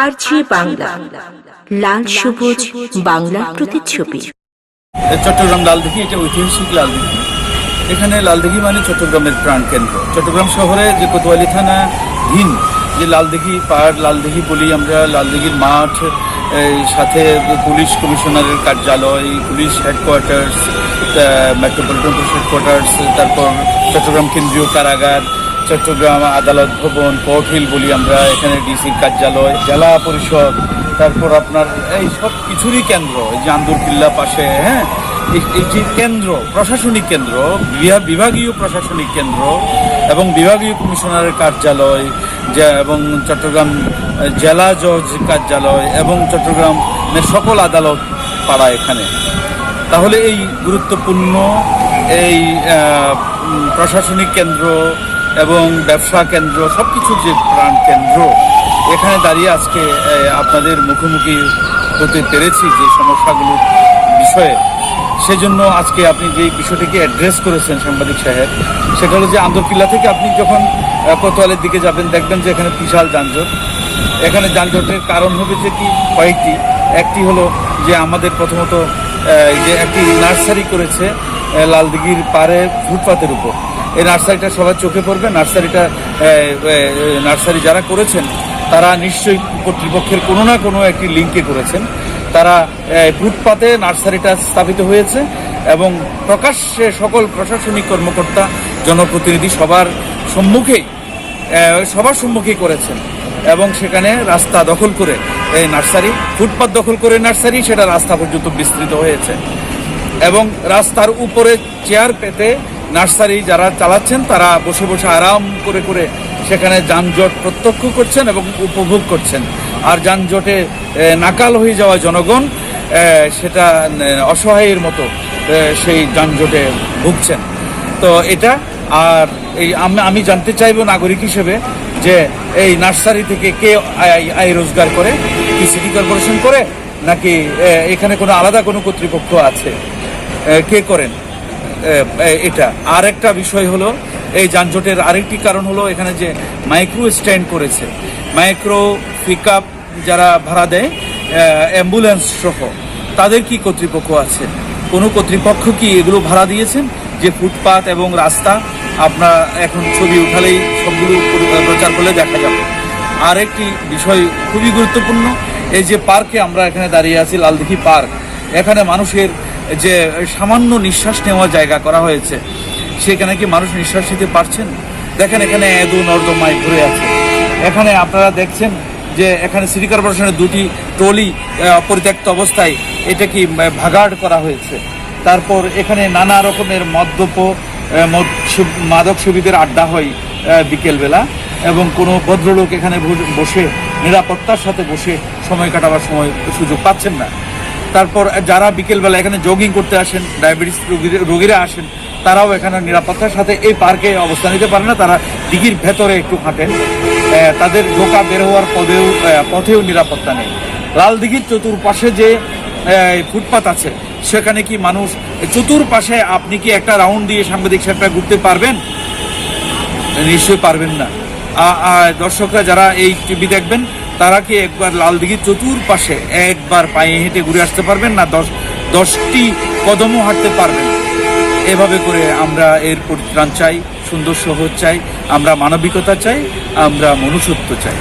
আর জি বাংলা। লাল সবুজ বাংলার প্রতিচ্ছবি। চট্টগ্রাম লালদিঘি এটা ঐতিহাসিক লালদিঘি এখানে লালদিঘি মানে চট্টগ্রামের প্রাণকেন্দ্র চট্টগ্রাম শহরে যে কোতোয়ালি থানা ধীন যে লালদিঘি পাহাড় লালদিঘি বলি আমরা লালদিঘির মাঠ সাথে পুলিশ কমিশনারের কার্যালয়, police headquarters metropolitan police headquarters তারপর চট্টগ্রাম কেন্দ্রীয় কারাগার, চট্টগ্রাম আদালত ভবন কোর্ট হিল বলি আমরা এখানে ডিসির কার্যালয়, জেলা পরিষদ, তারপর আপনার এই সব কিছুরই কেন্দ্র, এই যে আন্দরকিল্লা পাশে হ্যাঁ? এই- যে কেন্দ্র, প্রশাসনিক কেন্দ্র বিভাগীয় প্রশাসনিক কেন্দ্র এবং বিভাগীয় কমিশনারের কার্যালয়, যা এবং চট্টগ্রাম জেলা জজ কার্যালয় এবং চট্টগ্রামের সকল আদালত পাড়া এখানে। তাহলে এই গুরুত্বপূর্ণ এই প্রশাসনিক কেন্দ্র এবং ব্যবসা কেন্দ্র সব কিছুর যে প্রাণ কেন্দ্র, এখানে দাঁড়িয়ে আজকে আপনাদের মুখোমুখি হতে পেরেছি যে সমস্যাগুলোর বিষয়ে। সেজন্য আজকে আপনি যে বিষয়টিকে অ্যাড্রেস করেছেন সাংবাদিক সাহেব, সেটা হলো যে আন্দরকিল্লা থেকে আপনি যখন কোতোয়ালের দিকে যাবেন, দেখবেন যে এখানে বিশাল যানজট। এখানে যানজটের কারণ হবে যে কি? কয়েকটি। একটি হলো যে আমাদের প্রথমত যে একটি নার্সারি করেছে লালদিঘির পাড়ে ফুটপাতের উপর। এই নার্সারিটা সবার চোখে পড়বে। নার্সারিটা নার্সারি যারা করেছেন, তারা নিশ্চয়ই কর্তৃপক্ষের কোনো না কোনো একটি লিঙ্কে করেছেন। তারা ফুটপাতে নার্সারিটা স্থাপিত হয়েছে এবং প্রকাশ্যে সকল প্রশাসনিক কর্মকর্তা, জনপ্রতিনিধি সবার সম্মুখেই সবার সম্মুখেই করেছেন এবং সেখানে রাস্তা দখল করে এই নার্সারি, ফুটপাত দখল করে নার্সারি, সেটা রাস্তা পর্যন্ত বিস্তৃত হয়েছে। এবং রাস্তার উপরে চেয়ার পেতে নার্সারি যারা চালাচ্ছেন, তারা বসে বসে আরাম করে করে সেখানে যানজট প্রত্যক্ষ করছেন এবং উপভোগ করছেন। আর যানজটে নাকাল হয়ে যাওয়া জনগণ সেটা অসহায়ের মতো সেই যানজটে ভুগছেন। তো এটা, আর এই, আমি- আমি জানতে চাইব নাগরিক হিসেবে যে এই নার্সারি থেকে কে আয়- রোজগার করে? কি সিটি কর্পোরেশন করে? নাকি এখানে কোনো আলাদা কোনো কর্তৃপক্ষ আছে? কে করেন? এটা। আর একটা বিষয় হলো, এই যানজটের আরেকটি কারণ হলো এখানে যে মাইক্রো স্ট্যান্ড করেছে। মাইক্রো পিক যারা ভাড়া দেয় অ্যাম্বুলেন্স সহ, তাদের কি কর্তৃপক্ষ আছে? কোনো কর্তৃপক্ষ কি এগুলো ভাড়া দিয়েছেন? যে ফুটপাত এবং রাস্তা আপনার এখন ছবি উঠালেই সবগুলো প্রচার করলে দেখা যাবে। আরেকটি বিষয় খুবই গুরুত্বপূর্ণ, এই যে পার্কে আমরা এখানে দাঁড়িয়ে আছি, লালদিঘি পার্ক, এখানে মানুষের যে সামান্য নিঃশ্বাস নেওয়ার জায়গা করা হয়েছে, সেখানে কি মানুষ নিঃশ্বাস নিতে পারছেন? দেখেন এখানে এদু নর্দমায় ঘুরে আছে। এখানে আপনারা দেখছেন যে এখানে সিটি কর্পোরেশনের দুটি ট্রলি পরিত্যক্ত অবস্থায় এটা কি ভাগাড় করা হয়েছে। তারপর এখানে নানা রকমের মদ্যপ মাদক সেবীদের আড্ডা হয় বিকেলবেলা এবং কোনো ভদ্রলোক এখানে বসে, নিরাপত্তার সাথে বসে সময় কাটাবার সময় সুযোগ পাচ্ছেন না। তারপর যারা বিকেলবেলা এখানে জগিং করতে আসেন ডায়াবেটিস রোগীরা- আসেন, তারাও এখানে নিরাপত্তার সাথে এই পার্কে অবস্থান নিতে পারে না, তারা দিঘির ভেতরে একটু হাঁটেন। তাদের ঢোকা বের হওয়ার পদেও পথেও নিরাপত্তা নেই। লাল দিঘির চতুর্পাশে যে ফুটপাত আছে সেখানে কি মানুষ চতুর্পাশে আপনি কি একটা রাউন্ড দিয়ে সাংবাদিক সাহেবরা ঘুরতে পারবেন? নিশ্চয়ই পারবেন না। দর্শকরা যারা এই টিভি দেখবেন, তারা কি একবার লাল লালদিঘির চতুর্পাশে একবার পায়ে হেঁটে ঘুরে আসতে পারবেন না? দশ, দশটি কদমও হাঁটতে পারবেন এভাবে করে আমরা এর পরিত্রাণ চাই, সুন্দর শহর চাই, আমরা মানবিকতা চাই, আমরা মনুষ্যত্ব চাই।